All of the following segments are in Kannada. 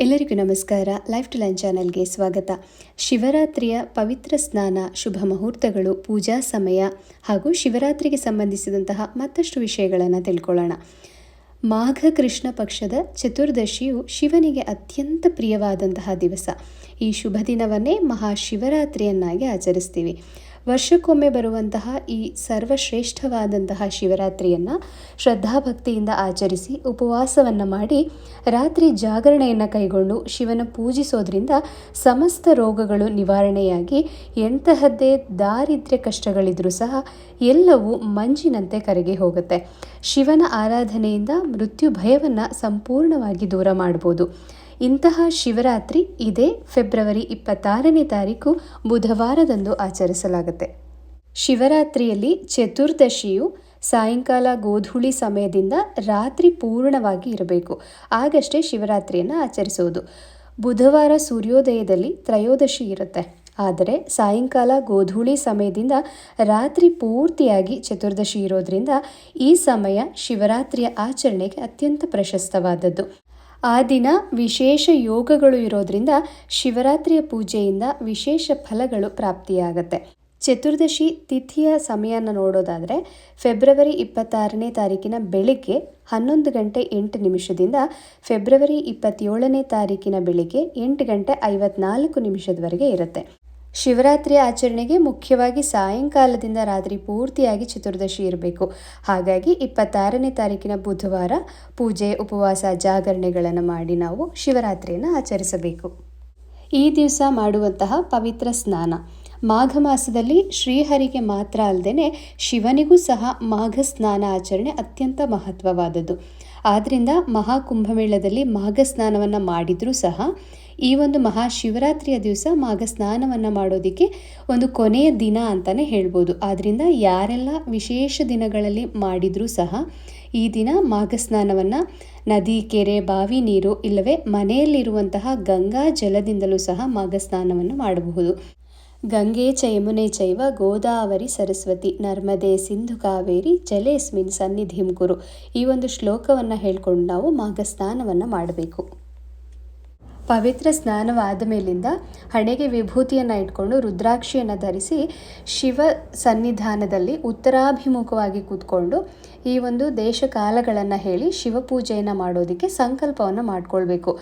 ಎಲ್ಲರಿಗೂ ನಮಸ್ಕಾರ. ಲೈಫ್ ಟು ಲೈನ್ ಚಾನಲ್ಗೆ ಸ್ವಾಗತ. ಶಿವರಾತ್ರಿಯ ಪವಿತ್ರ ಸ್ನಾನ, ಶುಭ ಮುಹೂರ್ತಗಳು, ಪೂಜಾ ಸಮಯ ಹಾಗೂ ಶಿವರಾತ್ರಿಗೆ ಸಂಬಂಧಿಸಿದಂತಹ ಮತ್ತಷ್ಟು ವಿಷಯಗಳನ್ನು ತಿಳ್ಕೊಳ್ಳೋಣ. ಮಾಘ ಕೃಷ್ಣ ಪಕ್ಷದ ಚತುರ್ದಶಿಯು ಶಿವನಿಗೆ ಅತ್ಯಂತ ಪ್ರಿಯವಾದಂತಹ ದಿವಸ. ಈ ಶುಭ ದಿನವನ್ನೇ ಮಹಾಶಿವರಾತ್ರಿಯನ್ನಾಗಿ ಆಚರಿಸ್ತೀವಿ. ವರ್ಷಕ್ಕೊಮ್ಮೆ ಬರುವಂತಹ ಈ ಸರ್ವಶ್ರೇಷ್ಠವಾದಂತಹ ಶಿವರಾತ್ರಿಯನ್ನು ಶ್ರದ್ಧಾಭಕ್ತಿಯಿಂದ ಆಚರಿಸಿ ಉಪವಾಸವನ್ನು ಮಾಡಿ ರಾತ್ರಿ ಜಾಗರಣೆಯನ್ನು ಕೈಗೊಂಡು ಶಿವನ ಪೂಜಿಸೋದ್ರಿಂದ ಸಮಸ್ತ ರೋಗಗಳು ನಿವಾರಣೆಯಾಗಿ ಎಂತಹದ್ದೇ ದಾರಿದ್ರ್ಯ ಕಷ್ಟಗಳಿದ್ರೂ ಸಹ ಎಲ್ಲವೂ ಮಂಜಿನಂತೆ ಕರಗಿ ಹೋಗುತ್ತೆ. ಶಿವನ ಆರಾಧನೆಯಿಂದ ಮೃತ್ಯು ಭಯವನ್ನು ಸಂಪೂರ್ಣವಾಗಿ ದೂರ ಮಾಡ್ಬೋದು. ಇಂತಹ ಶಿವರಾತ್ರಿ ಇದೇ ಫೆಬ್ರವರಿ ಇಪ್ಪತ್ತಾರನೇ ತಾರೀಕು ಬುಧವಾರದಂದು ಆಚರಿಸಲಾಗುತ್ತೆ. ಶಿವರಾತ್ರಿಯಲ್ಲಿ ಚತುರ್ದಶಿಯು ಸಾಯಂಕಾಲ ಗೋಧೂಳಿ ಸಮಯದಿಂದ ರಾತ್ರಿ ಪೂರ್ಣವಾಗಿ ಇರಬೇಕು. ಆಗಷ್ಟೇ ಶಿವರಾತ್ರಿಯನ್ನು ಆಚರಿಸುವುದು. ಬುಧವಾರ ಸೂರ್ಯೋದಯದಲ್ಲಿ ತ್ರಯೋದಶಿ ಇರುತ್ತೆ. ಆದರೆ ಸಾಯಂಕಾಲ ಗೋಧೂಳಿ ಸಮಯದಿಂದ ರಾತ್ರಿ ಪೂರ್ತಿಯಾಗಿ ಚತುರ್ದಶಿ ಇರೋದ್ರಿಂದ ಈ ಸಮಯ ಶಿವರಾತ್ರಿಯ ಆಚರಣೆಗೆ ಅತ್ಯಂತ ಪ್ರಶಸ್ತವಾದದ್ದು. ಆ ದಿನ ವಿಶೇಷ ಯೋಗಗಳು ಇರೋದ್ರಿಂದ ಶಿವರಾತ್ರಿಯ ಪೂಜೆಯಿಂದ ವಿಶೇಷ ಫಲಗಳು ಪ್ರಾಪ್ತಿಯಾಗತ್ತೆ. ಚತುರ್ದಶಿ ತಿಥಿಯ ಸಮಯನ ನೋಡೋದಾದರೆ ಫೆಬ್ರವರಿ ಇಪ್ಪತ್ತಾರನೇ ತಾರೀಕಿನ ಬೆಳಿಗ್ಗೆ ಹನ್ನೊಂದು ಗಂಟೆ ಎಂಟು ನಿಮಿಷದಿಂದ ಫೆಬ್ರವರಿ ಇಪ್ಪತ್ತೇಳನೇ ತಾರೀಕಿನ ಬೆಳಿಗ್ಗೆ ಎಂಟು ಗಂಟೆ ಐವತ್ನಾಲ್ಕು ನಿಮಿಷದವರೆಗೆ ಇರುತ್ತೆ. ಶಿವರಾತ್ರಿ ಆಚರಣೆಗೆ ಮುಖ್ಯವಾಗಿ ಸಾಯಂಕಾಲದಿಂದ ರಾತ್ರಿ ಪೂರ್ತಿಯಾಗಿ ಚತುರ್ದಶಿ ಇರಬೇಕು. ಹಾಗಾಗಿ ಇಪ್ಪತ್ತಾರನೇ ತಾರೀಕಿನ ಬುಧವಾರ ಪೂಜೆ, ಉಪವಾಸ, ಜಾಗರಣೆಗಳನ್ನು ಮಾಡಿ ನಾವು ಶಿವರಾತ್ರಿಯನ್ನು ಆಚರಿಸಬೇಕು. ಈ ದಿವಸ ಮಾಡುವಂತಹ ಪವಿತ್ರ ಸ್ನಾನ. ಮಾಘ ಮಾಸದಲ್ಲಿ ಶ್ರೀಹರಿಗೆ ಮಾತ್ರ ಅಲ್ಲದೆ ಶಿವನಿಗೂ ಸಹ ಮಾಘ ಸ್ನಾನ ಆಚರಣೆ ಅತ್ಯಂತ ಮಹತ್ವವಾದದ್ದು. ಆದ್ದರಿಂದ ಮಹಾಕುಂಭಮೇಳದಲ್ಲಿ ಮಾಘ ಸ್ನಾನವನ್ನು ಮಾಡಿದರೂ ಸಹ ಈ ಒಂದು ಮಹಾಶಿವರಾತ್ರಿಯ ದಿವಸ ಮಾಘ ಸ್ನಾನವನ್ನು ಮಾಡೋದಕ್ಕೆ ಒಂದು ಕೊನೆಯ ದಿನ ಅಂತಲೇ ಹೇಳ್ಬೋದು. ಆದ್ದರಿಂದ ಯಾರೆಲ್ಲ ವಿಶೇಷ ದಿನಗಳಲ್ಲಿ ಮಾಡಿದರೂ ಸಹ ಈ ದಿನ ಮಾಘ ಸ್ನಾನವನ್ನು ನದಿ, ಕೆರೆ, ಬಾವಿ ನೀರು ಇಲ್ಲವೇ ಮನೆಯಲ್ಲಿರುವಂತಹ ಗಂಗಾ ಜಲದಿಂದಲೂ ಸಹ ಮಾಘ ಸ್ನಾನವನ್ನು ಮಾಡಬಹುದು. ಗಂಗೆ ಚ ಯಮುನೆ ಚೈವ ಗೋದಾವರಿ ಸರಸ್ವತಿ ನರ್ಮದೆ ಸಿಂಧು ಕಾವೇರಿ ಜಲೇಸ್ಮಿನ್ ಸನ್ನಿಧಿಂ ಕುರು ಈ ಒಂದು ಶ್ಲೋಕವನ್ನು ಹೇಳ್ಕೊಂಡು ನಾವು ಮಾಘ ಸ್ನಾನವನ್ನು ಮಾಡಬೇಕು. ಪವಿತ್ರ ಸ್ನಾನವಾದ ಮೇಲಿಂದ ಹಣೆಗೆ ವಿಭೂತಿಯನ್ನು ಇಟ್ಕೊಂಡು ರುದ್ರಾಕ್ಷಿಯನ್ನು ಧರಿಸಿ ಶಿವ ಸನ್ನಿಧಾನದಲ್ಲಿ ಉತ್ತರಾಭಿಮುಖವಾಗಿ ಕೂತ್ಕೊಂಡು ಈ ಒಂದು ದೇಶ ಕಾಲಗಳನ್ನು ಹೇಳಿ ಶಿವಪೂಜೆಯನ್ನು ಮಾಡೋದಕ್ಕೆ ಸಂಕಲ್ಪವನ್ನು ಮಾಡಿಕೊಳ್ಬೇಕು.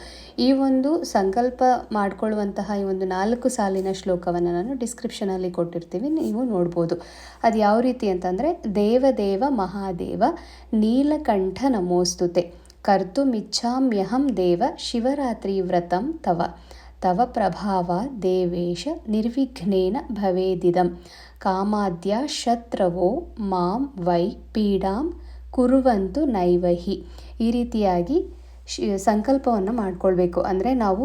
ಈ ಒಂದು ಸಂಕಲ್ಪ ಮಾಡಿಕೊಳ್ಳುವಂತಹ ಈ ಒಂದು ನಾಲ್ಕು ಸಾಲಿನ ಶ್ಲೋಕವನ್ನು ನಾನು ಡಿಸ್ಕ್ರಿಪ್ಷನಲ್ಲಿ ಕೊಟ್ಟಿರ್ತೀವಿ, ನೀವು ನೋಡ್ಬೋದು. ಅದು ಯಾವ ರೀತಿ ಅಂತಂದರೆ ದೇವದೇವ ಮಹಾದೇವ ನೀಲಕಂಠ ನಮೋಸ್ತುತೆ. ಕರ್ತುಮಿಚ್ಛಾಮ್ಯಹಂ ದೇವ ಶಿವರಾತ್ರಿ ವ್ರತಂ ತವ ತವ ಪ್ರಭಾವ ದೇವೇಶ ನಿರ್ವಿಘ್ನೇನ ಭವೇದಿದಂ ಕಾಮಾದ್ಯ ಶತ್ರವೋ ಮಾಂ ವೈ ಪೀಡಾಂ ಕುರುವಂತು ನೈವಹಿ ಈ ರೀತಿಯಾಗಿ ಶಿ ಸಂಕಲ್ಪವನ್ನು ಮಾಡಿಕೊಳ್ಬೇಕು. ಅಂದರೆ ನಾವು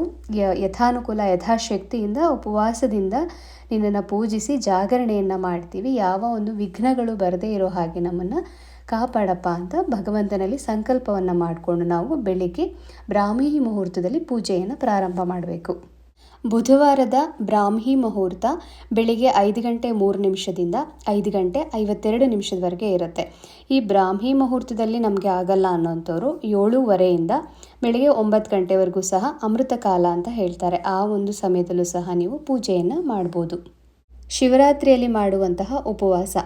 ಯಥಾನುಕೂಲ, ಯಥಾಶಕ್ತಿಯಿಂದ, ಉಪವಾಸದಿಂದ ನಿನ್ನನ್ನು ಪೂಜಿಸಿ ಜಾಗರಣೆಯನ್ನು ಮಾಡ್ತೀವಿ. ಯಾವ ಒಂದು ವಿಘ್ನಗಳು ಬರದೇ ಇರೋ ಹಾಗೆ ನಮ್ಮನ್ನು ಕಾಪಾಡಪ್ಪ ಅಂತ ಭಗವಂತನಲ್ಲಿ ಸಂಕಲ್ಪವನ್ನು ಮಾಡಿಕೊಂಡು ನಾವು ಬೆಳಿಗ್ಗೆ ಬ್ರಾಹ್ಮಿ ಮುಹೂರ್ತದಲ್ಲಿ ಪೂಜೆಯನ್ನು ಪ್ರಾರಂಭ ಮಾಡಬೇಕು. ಬುಧವಾರದ ಬ್ರಾಹ್ಮಿ ಮುಹೂರ್ತ ಬೆಳಿಗ್ಗೆ ಐದು ಗಂಟೆ ಮೂರು ನಿಮಿಷದಿಂದ ಐದು ಗಂಟೆ ಐವತ್ತೆರಡು ನಿಮಿಷದವರೆಗೆ ಇರುತ್ತೆ. ಈ ಬ್ರಾಹ್ಮಿ ಮುಹೂರ್ತದಲ್ಲಿ ನಮಗೆ ಆಗಲ್ಲ ಅನ್ನೋಂಥವ್ರು ಏಳೂವರೆಯಿಂದ ಬೆಳಿಗ್ಗೆ ಒಂಬತ್ತು ಗಂಟೆವರೆಗೂ ಸಹ ಅಮೃತ ಕಾಲ ಅಂತ ಹೇಳ್ತಾರೆ. ಆ ಒಂದು ಸಮಯದಲ್ಲೂ ಸಹ ನೀವು ಪೂಜೆಯನ್ನು ಮಾಡ್ಬೋದು. ಶಿವರಾತ್ರಿಯಲ್ಲಿ ಮಾಡುವಂತಹ ಉಪವಾಸ.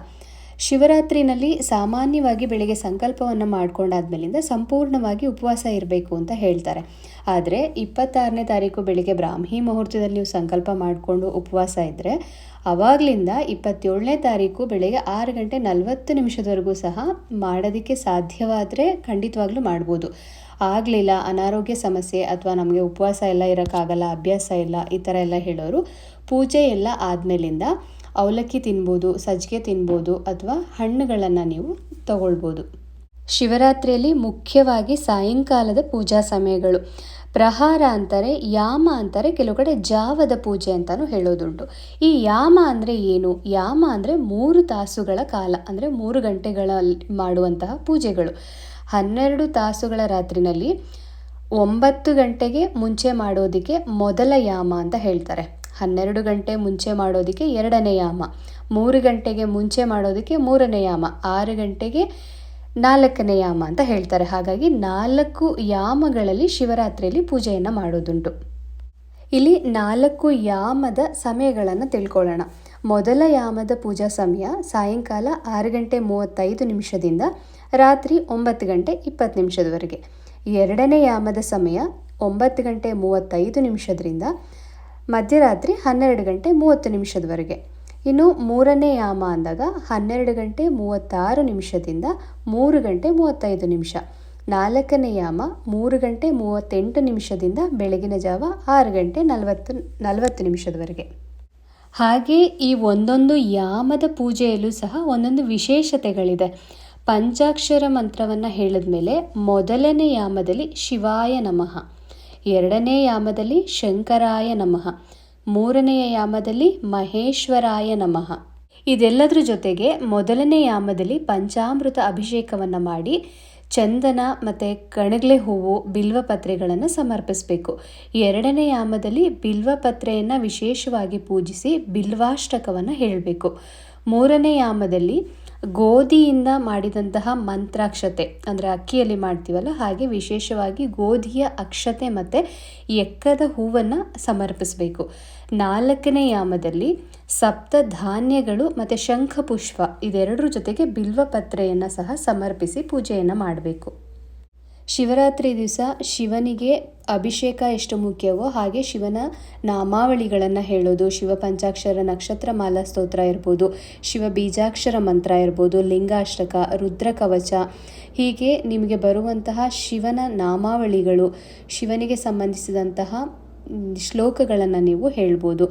ಶಿವರಾತ್ರಿನಲ್ಲಿ ಸಾಮಾನ್ಯವಾಗಿ ಬೆಳಿಗ್ಗೆ ಸಂಕಲ್ಪವನ್ನು ಮಾಡ್ಕೊಂಡಾದ್ಮೇಲಿಂದ ಸಂಪೂರ್ಣವಾಗಿ ಉಪವಾಸ ಇರಬೇಕು ಅಂತ ಹೇಳ್ತಾರೆ. ಆದರೆ ಇಪ್ಪತ್ತಾರನೇ ತಾರೀಕು ಬೆಳಿಗ್ಗೆ ಬ್ರಾಹ್ಮಿ ಮುಹೂರ್ತದಲ್ಲಿ ನೀವು ಸಂಕಲ್ಪ ಮಾಡಿಕೊಂಡು ಉಪವಾಸ ಇದ್ದರೆ ಅವಾಗಲಿಂದ ಇಪ್ಪತ್ತೇಳನೇ ತಾರೀಕು ಬೆಳಗ್ಗೆ ಆರು ಗಂಟೆ ನಲವತ್ತು ನಿಮಿಷದವರೆಗೂ ಸಹ ಮಾಡೋದಕ್ಕೆ ಸಾಧ್ಯವಾದರೆ ಖಂಡಿತವಾಗ್ಲೂ ಮಾಡ್ಬೋದು. ಆಗಲಿಲ್ಲ, ಅನಾರೋಗ್ಯ ಸಮಸ್ಯೆ ಅಥವಾ ನಮಗೆ ಉಪವಾಸ ಎಲ್ಲ ಇರೋಕ್ಕಾಗಲ್ಲ, ಅಭ್ಯಾಸ ಇಲ್ಲ, ಈ ಥರ ಎಲ್ಲ ಹೇಳೋರು ಪೂಜೆ ಎಲ್ಲ ಆದಮೇಲಿಂದ ಅವಲಕ್ಕಿ ತಿನ್ಬೋದು, ಸಜ್ಜಿಗೆ ತಿನ್ಬೋದು ಅಥವಾ ಹಣ್ಣುಗಳನ್ನು ನೀವು ತಗೊಳ್ಬೋದು. ಶಿವರಾತ್ರಿಯಲ್ಲಿ ಮುಖ್ಯವಾಗಿ ಸಾಯಂಕಾಲದ ಪೂಜಾ ಸಮಯಗಳು. ಪ್ರಹಾರ ಅಂತಾರೆ, ಯಾಮ ಅಂತಾರೆ ಕೆಲವು ಕಡೆ ಜಾವದ ಪೂಜೆ ಅಂತಲೂ ಹೇಳೋದುಂಟು. ಈ ಯಾಮ ಅಂದರೆ ಏನು? ಯಾಮ ಅಂದರೆ ಮೂರು ತಾಸುಗಳ ಕಾಲ, ಅಂದರೆ ಮೂರು ಗಂಟೆಗಳಲ್ಲಿ ಮಾಡುವಂತಹ ಪೂಜೆಗಳು. ಹನ್ನೆರಡು ತಾಸುಗಳ ರಾತ್ರಿನಲ್ಲಿ ಒಂಬತ್ತು ಗಂಟೆಗೆ ಮುಂಚೆ ಮಾಡೋದಕ್ಕೆ ಮೊದಲ ಯಾಮ ಅಂತ ಹೇಳ್ತಾರೆ. ಹನ್ನೆರಡು ಗಂಟೆ ಮುಂಚೆ ಮಾಡೋದಕ್ಕೆ ಎರಡನೇ ಯಾಮ, ಮೂರು ಗಂಟೆಗೆ ಮುಂಚೆ ಮಾಡೋದಕ್ಕೆ ಮೂರನೇ ಯಾಮ, ಆರು ಗಂಟೆಗೆ ನಾಲ್ಕನೇ ಯಾಮ ಅಂತ ಹೇಳ್ತಾರೆ. ಹಾಗಾಗಿ ನಾಲ್ಕು ಯಾಮಗಳಲ್ಲಿ ಶಿವರಾತ್ರಿಯಲ್ಲಿ ಪೂಜೆಯನ್ನು ಮಾಡೋದುಂಟು. ಇಲ್ಲಿ ನಾಲ್ಕು ಯಾಮದ ಸಮಯಗಳನ್ನು ತಿಳ್ಕೊಳ್ಳೋಣ. ಮೊದಲ ಯಾಮದ ಪೂಜಾ ಸಮಯ ಸಾಯಂಕಾಲ ಆರು ಗಂಟೆ ಮೂವತ್ತೈದು ನಿಮಿಷದಿಂದ ರಾತ್ರಿ ಒಂಬತ್ತು ಗಂಟೆ ಇಪ್ಪತ್ತು ನಿಮಿಷದವರೆಗೆ. ಎರಡನೇ ಯಾಮದ ಸಮಯ ಒಂಬತ್ತು ಗಂಟೆ ಮೂವತ್ತೈದು ನಿಮಿಷದಿಂದ ಮಧ್ಯರಾತ್ರಿ ಹನ್ನೆರಡು ಗಂಟೆ ಮೂವತ್ತು ನಿಮಿಷದವರೆಗೆ. ಇನ್ನು ಮೂರನೇ ಯಾಮ ಅಂದಾಗ ಹನ್ನೆರಡು ಗಂಟೆ ಮೂವತ್ತಾರು ನಿಮಿಷದಿಂದ ಮೂರು ಗಂಟೆ ಮೂವತ್ತೈದು ನಿಮಿಷ. ನಾಲ್ಕನೇ ಯಾಮ ಮೂರು ಗಂಟೆ ಮೂವತ್ತೆಂಟು ನಿಮಿಷದಿಂದ ಬೆಳಗಿನ ಜಾವ ಆರು ಗಂಟೆ ನಲವತ್ತು ನಲವತ್ತು ನಿಮಿಷದವರೆಗೆ. ಹಾಗೆ ಈ ಒಂದೊಂದು ಯಾಮದ ಪೂಜೆಯಲ್ಲೂ ಸಹ ಒಂದೊಂದು ವಿಶೇಷತೆಗಳಿದೆ. ಪಂಚಾಕ್ಷರ ಮಂತ್ರವನ್ನು ಹೇಳಿದ ಮೇಲೆ ಮೊದಲನೇ ಯಾಮದಲ್ಲಿ ಶಿವಾಯ ನಮಃ. ಎರಡನೇ ಯಾಮದಲ್ಲಿ ಶಂಕರಾಯ ನಮಃ. ಮೂರನೆಯ ಯಾಮದಲ್ಲಿ ಮಹೇಶ್ವರಾಯ ನಮಃ. ಇದೆಲ್ಲದರ ಜೊತೆಗೆ ಮೊದಲನೇ ಯಾಮದಲ್ಲಿ ಪಂಚಾಮೃತ ಅಭಿಷೇಕವನ್ನು ಮಾಡಿ ಚಂದನ ಮತ್ತು ಕಣಗ್ಲೆ ಹೂವು ಬಿಲ್ವಪತ್ರೆಗಳನ್ನು ಸಮರ್ಪಿಸಬೇಕು. ಎರಡನೇ ಯಾಮದಲ್ಲಿ ಬಿಲ್ವಪತ್ರೆಯನ್ನು ವಿಶೇಷವಾಗಿ ಪೂಜಿಸಿ ಬಿಲ್ವಾಷ್ಟಕವನ್ನು ಹೇಳಬೇಕು. ಮೂರನೇ ಯಾಮದಲ್ಲಿ ಗೋಧಿಯಿಂದ ಮಾಡಿದಂತಹ ಮಂತ್ರಾಕ್ಷತೆ, ಅಂದರೆ ಅಕ್ಕಿಯಲ್ಲಿ ಮಾಡ್ತೀವಲ್ಲ, ಹಾಗೆ ವಿಶೇಷವಾಗಿ ಗೋಧಿಯ ಅಕ್ಷತೆ ಮತ್ತು ಎಕ್ಕದ ಹೂವನ್ನು ಸಮರ್ಪಿಸಬೇಕು. ನಾಲ್ಕನೇ ಯಾಮದಲ್ಲಿ ಸಪ್ತ ಧಾನ್ಯಗಳು ಮತ್ತು ಶಂಖಪುಷ್ಪ ಇದೆರಡರ ಜೊತೆಗೆ ಬಿಲ್ವಪತ್ರೆಯನ್ನು ಸಹ ಸಮರ್ಪಿಸಿ ಪೂಜೆಯನ್ನು ಮಾಡಬೇಕು. ಶಿವರಾತ್ರಿ ದಿವಸ ಶಿವನಿಗೆ ಅಭಿಷೇಕ ಎಷ್ಟು ಮುಖ್ಯವೋ ಹಾಗೆ ಶಿವನ ನಾಮಾವಳಿಗಳನ್ನು ಹೇಳೋದು, ಶಿವ ಪಂಚಾಕ್ಷರ ನಕ್ಷತ್ರ ಮಾಲಾ ಸ್ತೋತ್ರ ಇರ್ಬೋದು, ಶಿವ ಬೀಜಾಕ್ಷರ ಮಂತ್ರ ಇರ್ಬೋದು ಲಿಂಗಾಷ್ಟಕ ರುದ್ರ ಕವಚ, ಹೀಗೆ ನಿಮಗೆ ಬರುವಂತಹ ಶಿವನ ನಾಮಾವಳಿಗಳು, ಶಿವನಿಗೆ ಸಂಬಂಧಿಸಿದಂತಹ ಶ್ಲೋಕಗಳನ್ನು ನೀವು ಹೇಳ್ಬೋದು.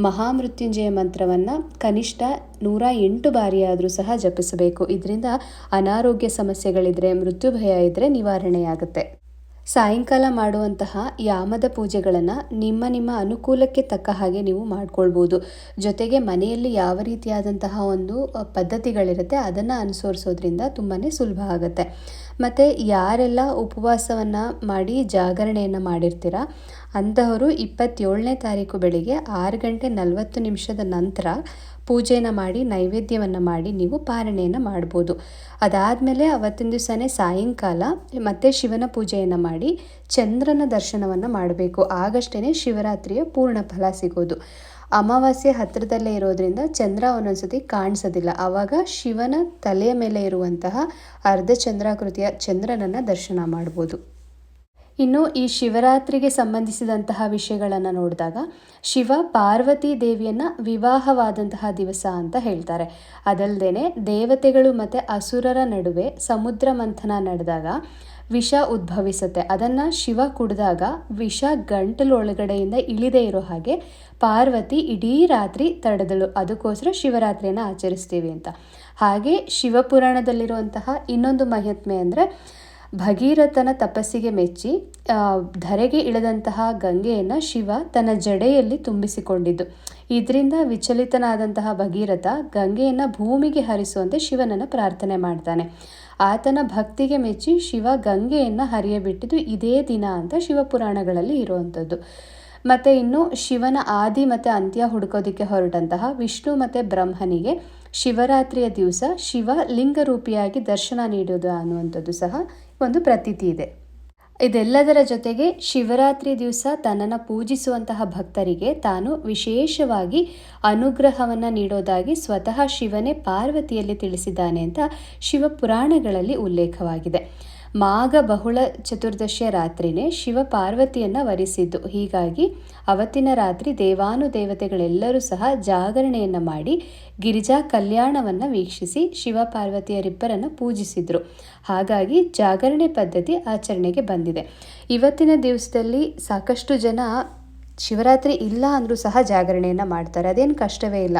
ಮಹಾಮೃತ್ಯುಂಜಯ ಮಂತ್ರವನ್ನು ಕನಿಷ್ಠ ನೂರ ಎಂಟು ಬಾರಿಯಾದರೂ ಸಹ ಜಪಿಸಬೇಕು. ಇದರಿಂದ ಅನಾರೋಗ್ಯ ಸಮಸ್ಯೆಗಳಿದ್ರೆ, ಮೃತ್ಯು ಭಯ ಇದ್ದರೆ ನಿವಾರಣೆಯಾಗುತ್ತೆ. ಸಾಯಂಕಾಲ ಮಾಡುವಂತಹ ಯಾಮದ ಪೂಜೆಗಳನ್ನು ನಿಮ್ಮ ನಿಮ್ಮ ಅನುಕೂಲಕ್ಕೆ ತಕ್ಕ ಹಾಗೆ ನೀವು ಮಾಡ್ಕೊಳ್ಬೋದು. ಜೊತೆಗೆ ಮನೆಯಲ್ಲಿ ಯಾವ ರೀತಿಯಾದಂತಹ ಒಂದು ಪದ್ಧತಿಗಳಿರುತ್ತೆ, ಅದನ್ನು ಅನುಸರಿಸೋದ್ರಿಂದ ತುಂಬಾ ಸುಲಭ ಆಗುತ್ತೆ. ಮತ್ತು ಯಾರೆಲ್ಲ ಉಪವಾಸವನ್ನು ಮಾಡಿ ಜಾಗರಣೆಯನ್ನು ಮಾಡಿರ್ತೀರ ಅಂತಹವರು ಇಪ್ಪತ್ತೇಳನೇ ತಾರೀಕು ಬೆಳಿಗ್ಗೆ ಆರು ಗಂಟೆ ನಲವತ್ತು ನಿಮಿಷದ ನಂತರ ಪೂಜೆನ ಮಾಡಿ, ನೈವೇದ್ಯವನ್ನು ಮಾಡಿ ನೀವು ಪಾರಣೆಯನ್ನು ಮಾಡ್ಬೋದು. ಅದಾದಮೇಲೆ ಅವತ್ತಿನ ದಿವಸನೇ ಸಾಯಂಕಾಲ ಮತ್ತೆ ಶಿವನ ಪೂಜೆಯನ್ನು ಮಾಡಿ ಚಂದ್ರನ ದರ್ಶನವನ್ನು ಮಾಡಬೇಕು. ಆಗಷ್ಟೇ ಶಿವರಾತ್ರಿಯ ಪೂರ್ಣ ಫಲ ಸಿಗೋದು. ಅಮಾವಾಸ್ಯೆ ಹತ್ತಿರದಲ್ಲೇ ಇರೋದ್ರಿಂದ ಚಂದ್ರ ಒಂದೊಂದ್ಸತಿ ಕಾಣಿಸೋದಿಲ್ಲ. ಆವಾಗ ಶಿವನ ತಲೆಯ ಮೇಲೆ ಇರುವಂತಹ ಅರ್ಧ ಚಂದ್ರಾಕೃತಿಯ ಚಂದ್ರನನ್ನು ದರ್ಶನ ಮಾಡ್ಬೋದು. ಇನ್ನು ಈ ಶಿವರಾತ್ರಿಗೆ ಸಂಬಂಧಿಸಿದಂತಹ ವಿಷಯಗಳನ್ನು ನೋಡಿದಾಗ ಶಿವ ಪಾರ್ವತಿ ದೇವಿಯನ್ನು ವಿವಾಹವಾದಂತಹ ದಿವಸ ಅಂತ ಹೇಳ್ತಾರೆ. ಅದಲ್ಲದೆ ದೇವತೆಗಳು ಮತ್ತು ಅಸುರರ ನಡುವೆ ಸಮುದ್ರ ಮಂಥನ ನಡೆದಾಗ ವಿಷ ಉದ್ಭವಿಸುತ್ತೆ. ಅದನ್ನು ಶಿವ ಕುಡಿದಾಗ ವಿಷ ಗಂಟಲು ಒಳಗಡೆಯಿಂದ ಇಳಿದೇ ಇರೋ ಹಾಗೆ ಪಾರ್ವತಿ ಇಡೀ ರಾತ್ರಿ ತಡೆದಳು. ಅದಕ್ಕೋಸ್ಕರ ಶಿವರಾತ್ರಿಯನ್ನು ಆಚರಿಸ್ತೀವಿ ಅಂತ. ಹಾಗೆ ಶಿವಪುರಾಣದಲ್ಲಿರುವಂತಹ ಇನ್ನೊಂದು ಮಹಾತ್ಮೆ ಅಂದರೆ ಭಗೀರಥನ ತಪಸ್ಸಿಗೆ ಮೆಚ್ಚಿ ಧರೆಗೆ ಇಳಿದಂತಹ ಗಂಗೆಯನ್ನು ಶಿವ ತನ್ನ ಜಡೆಯಲ್ಲಿ ತುಂಬಿಸಿಕೊಂಡಿದ್ದು. ಇದರಿಂದ ವಿಚಲಿತನಾದಂತಹ ಭಗೀರಥ ಗಂಗೆಯನ್ನು ಭೂಮಿಗೆ ಹರಿಸುವಂತೆ ಶಿವನನ್ನು ಪ್ರಾರ್ಥನೆ ಮಾಡ್ತಾನೆ. ಆತನ ಭಕ್ತಿಗೆ ಮೆಚ್ಚಿ ಶಿವ ಗಂಗೆಯನ್ನು ಹರಿಯಬಿಟ್ಟಿದ್ದು ಇದೇ ದಿನ ಅಂತ ಶಿವಪುರಾಣಗಳಲ್ಲಿ ಇರುವಂಥದ್ದು. ಮತ್ತು ಇನ್ನು ಶಿವನ ಆದಿ ಮತ್ತು ಅಂತ್ಯ ಹುಡುಕೋದಕ್ಕೆ ಹೊರಟಂತಹ ವಿಷ್ಣು ಮತ್ತು ಬ್ರಹ್ಮನಿಗೆ ಶಿವರಾತ್ರಿಯ ದಿವಸ ಶಿವ ಲಿಂಗರೂಪಿಯಾಗಿ ದರ್ಶನ ನೀಡೋದು ಅನ್ನುವಂಥದ್ದು ಸಹ ಒಂದು ಪ್ರತೀತಿ ಇದೆ. ಇದೆಲ್ಲದರ ಜೊತೆಗೆ ಶಿವರಾತ್ರಿ ದಿವಸ ತನ್ನನ್ನು ಪೂಜಿಸುವಂತಹ ಭಕ್ತರಿಗೆ ತಾನು ವಿಶೇಷವಾಗಿ ಅನುಗ್ರಹವನ್ನು ನೀಡೋದಾಗಿ ಸ್ವತಃ ಶಿವನೇ ಪಾರ್ವತಿಯಲ್ಲಿ ತಿಳಿಸಿದ್ದಾನೆ ಅಂತ ಶಿವಪುರಾಣಗಳಲ್ಲಿ ಉಲ್ಲೇಖವಾಗಿದೆ. ಮಾಘ ಬಹುಳ ಚತುರ್ದಶಿಯ ರಾತ್ರಿನೇ ಶಿವ ಪಾರ್ವತಿಯನ್ನು ವರಿಸಿದ್ದು. ಹೀಗಾಗಿ ಅವತ್ತಿನ ರಾತ್ರಿ ದೇವಾನುದೇವತೆಗಳೆಲ್ಲರೂ ಸಹ ಜಾಗರಣೆಯನ್ನು ಮಾಡಿ ಗಿರಿಜಾ ಕಲ್ಯಾಣವನ್ನು ವೀಕ್ಷಿಸಿ ಶಿವ ಪಾರ್ವತಿಯರಿಬ್ಬರನ್ನು ಪೂಜಿಸಿದರು. ಹಾಗಾಗಿ ಜಾಗರಣೆ ಪದ್ಧತಿ ಆಚರಣೆಗೆ ಬಂದಿದೆ. ಇವತ್ತಿನ ದಿವಸದಲ್ಲಿ ಸಾಕಷ್ಟು ಜನ ಶಿವರಾತ್ರಿ ಇಲ್ಲ ಅಂದರೂ ಸಹ ಜಾಗರಣೆಯನ್ನು ಮಾಡ್ತಾರೆ. ಅದೇನು ಕಷ್ಟವೇ ಇಲ್ಲ.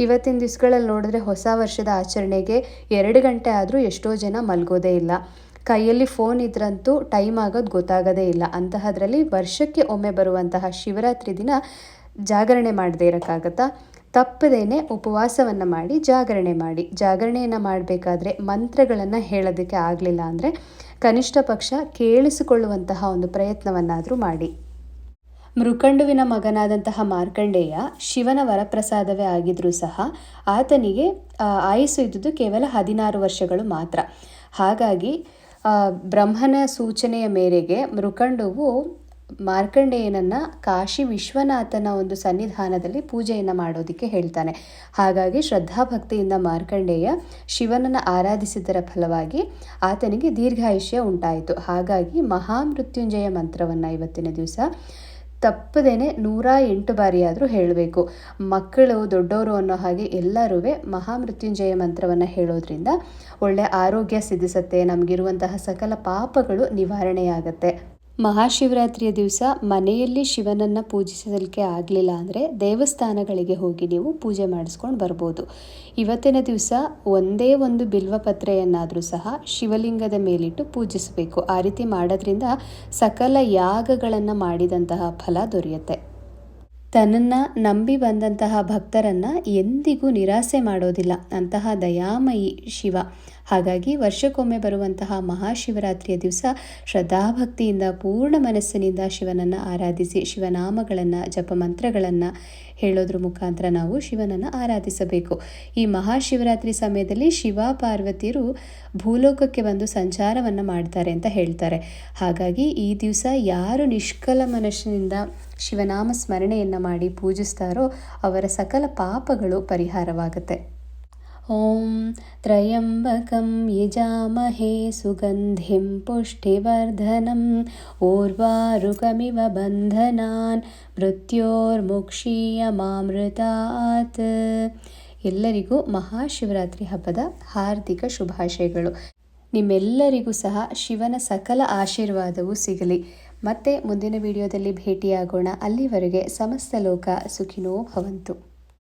ಇವತ್ತಿನ ದಿವಸಗಳಲ್ಲಿ ನೋಡಿದ್ರೆ ಹೊಸ ವರ್ಷದ ಆಚರಣೆಗೆ ಎರಡು ಗಂಟೆ ಆದರೂ ಎಷ್ಟೋ ಜನ ಮಲ್ಗೋದೇ ಇಲ್ಲ. ಕೈಯಲ್ಲಿ ಫೋನ್ ಇದ್ರಂತೂ ಟೈಮ್ ಆಗೋದು ಗೊತ್ತಾಗೋದೇ ಇಲ್ಲ. ಅಂತಹದ್ರಲ್ಲಿ ವರ್ಷಕ್ಕೆ ಒಮ್ಮೆ ಬರುವಂತಹ ಶಿವರಾತ್ರಿ ದಿನ ಜಾಗರಣೆ ಮಾಡದೇ ಇರೋಕ್ಕಾಗತ್ತಾ? ತಪ್ಪದೇನೆ ಉಪವಾಸವನ್ನು ಮಾಡಿ ಜಾಗರಣೆ ಮಾಡಿ. ಜಾಗರಣೆಯನ್ನು ಮಾಡಬೇಕಾದ್ರೆ ಮಂತ್ರಗಳನ್ನು ಹೇಳೋದಕ್ಕೆ ಆಗಲಿಲ್ಲ ಅಂದರೆ ಕನಿಷ್ಠ ಪಕ್ಷ ಕೇಳಿಸಿಕೊಳ್ಳುವಂತಹ ಒಂದು ಪ್ರಯತ್ನವನ್ನಾದರೂ ಮಾಡಿ. ಮೃಕಂಡುವಿನ ಮಗನಾದಂತಹ ಮಾರ್ಕಂಡೇಯ ಶಿವನ ವರಪ್ರಸಾದವೇ ಆಗಿದ್ರೂ ಸಹ ಆತನಿಗೆ ಆಯಸ್ಸು ಇದ್ದುದು ಕೇವಲ ಹದಿನಾರು ವರ್ಷಗಳು ಮಾತ್ರ. ಹಾಗಾಗಿ ಬ್ರಹ್ಮನ ಸೂಚನೆಯ ಮೇರೆಗೆ ಮೃಕಂಡುವು ಮಾರ್ಕಂಡೇಯನನ್ನು ಕಾಶಿ ವಿಶ್ವನಾಥನ ಒಂದು ಸನ್ನಿಧಾನದಲ್ಲಿ ಪೂಜೆಯನ್ನು ಮಾಡೋದಕ್ಕೆ ಹೇಳ್ತಾನೆ. ಹಾಗಾಗಿ ಶ್ರದ್ಧಾಭಕ್ತಿಯಿಂದ ಮಾರ್ಕಂಡೇಯ ಶಿವನನ್ನು ಆರಾಧಿಸಿದ್ದರ ಫಲವಾಗಿ ಆತನಿಗೆ ದೀರ್ಘಾಯುಷ್ಯ ಉಂಟಾಯಿತು. ಹಾಗಾಗಿ ಮಹಾಮೃತ್ಯುಂಜಯ ಮಂತ್ರವನ್ನು ಇವತ್ತಿನ ದಿವಸ ತಪ್ಪದೇನೆ ನೂರ ಎಂಟು ಬಾರಿ ಆದರೂ ಹೇಳಬೇಕು. ಮಕ್ಕಳು ದೊಡ್ಡವರು ಅನ್ನೋ ಹಾಗೆ ಎಲ್ಲರೂ ಮಹಾಮೃತ್ಯುಂಜಯ ಮಂತ್ರವನ್ನು ಹೇಳೋದ್ರಿಂದ ಒಳ್ಳೆ ಆರೋಗ್ಯ ಸಿದ್ಧಿಸುತ್ತೆ, ನಮಗಿರುವಂತಹ ಸಕಲ ಪಾಪಗಳು ನಿವಾರಣೆಯಾಗತ್ತೆ. ಮಹಾಶಿವರಾತ್ರಿಯ ದಿವಸ ಮನೆಯಲ್ಲಿ ಶಿವನನ್ನು ಪೂಜಿಸಲಿಕ್ಕೆ ಆಗಲಿಲ್ಲ ಅಂದರೆ ದೇವಸ್ಥಾನಗಳಿಗೆ ಹೋಗಿ ನೀವು ಪೂಜೆ ಮಾಡಿಸ್ಕೊಂಡು ಬರ್ಬೋದು. ಇವತ್ತಿನ ದಿವಸ ಒಂದೇ ಒಂದು ಬಿಲ್ವಪತ್ರೆಯನ್ನಾದರೂ ಸಹ ಶಿವಲಿಂಗದ ಮೇಲಿಟ್ಟು ಪೂಜಿಸಬೇಕು. ಆ ರೀತಿ ಮಾಡೋದ್ರಿಂದ ಸಕಲ ಯಾಗಗಳನ್ನು ಮಾಡಿದಂತಹ ಫಲ ದೊರೆಯುತ್ತೆ. ತನ್ನನ್ನು ನಂಬಿ ಬಂದಂತಹ ಭಕ್ತರನ್ನು ಎಂದಿಗೂ ನಿರಾಸೆ ಮಾಡೋದಿಲ್ಲ. ಅಂತಹ ದಯಾಮಯಿ ಶಿವ. ಹಾಗಾಗಿ ವರ್ಷಕ್ಕೊಮ್ಮೆ ಬರುವಂತಹ ಮಹಾಶಿವರಾತ್ರಿಯ ದಿವಸ ಶ್ರದ್ಧಾಭಕ್ತಿಯಿಂದ ಪೂರ್ಣ ಮನಸ್ಸಿನಿಂದ ಶಿವನನ್ನು ಆರಾಧಿಸಿ ಶಿವನಾಮಗಳನ್ನು ಜಪಮಂತ್ರಗಳನ್ನು ಹೇಳೋದ್ರ ಮುಖಾಂತರ ನಾವು ಶಿವನನ್ನು ಆರಾಧಿಸಬೇಕು. ಈ ಮಹಾಶಿವರಾತ್ರಿ ಸಮಯದಲ್ಲಿ ಶಿವ ಪಾರ್ವತಿಯರು ಭೂಲೋಕಕ್ಕೆ ಬಂದು ಸಂಚಾರವನ್ನು ಮಾಡ್ತಾರೆ ಅಂತ ಹೇಳ್ತಾರೆ. ಹಾಗಾಗಿ ಈ ದಿವಸ ಯಾರು ನಿಷ್ಕಲ ಮನಸ್ಸಿನಿಂದ ಶಿವನಾಮ ಸ್ಮರಣೆಯನ್ನು ಮಾಡಿ ಪೂಜಿಸ್ತಾರೋ ಅವರ ಸಕಲ ಪಾಪಗಳು ಪರಿಹಾರವಾಗುತ್ತೆ. ಓಂ ತ್ರಯಂಬಕಂ ಯಜಾಮಹೇ सुगन्धिं पुष्टिवर्धनम् ಓರ್ವಾರುಕಮಿವ ಬಂಧನಾನ್ मृत्योर्मुक्षीयमामृतात्। ಎಲ್ಲರಿಗೂ ಮಹಾಶಿವರಾತ್ರಿ ಹಬ್ಬದ ಹಾರ್ದಿಕ ಶುಭಾಶಯಗಳು. ನಿಮ್ಮೆಲ್ಲರಿಗೂ ಸಹ ಶಿವನ ಸಕಲ ಆಶೀರ್ವಾದವೂ ಸಿಗಲಿ. ಮತ್ತೆ ಮುಂದಿನ ವಿಡಿಯೋದಲ್ಲಿ ಭೇಟಿಯಾಗೋಣ. ಅಲ್ಲಿವರೆಗೆ ಸಮಸ್ತ ಲೋಕ ಸುಖಿನೋ ಭವಂತು.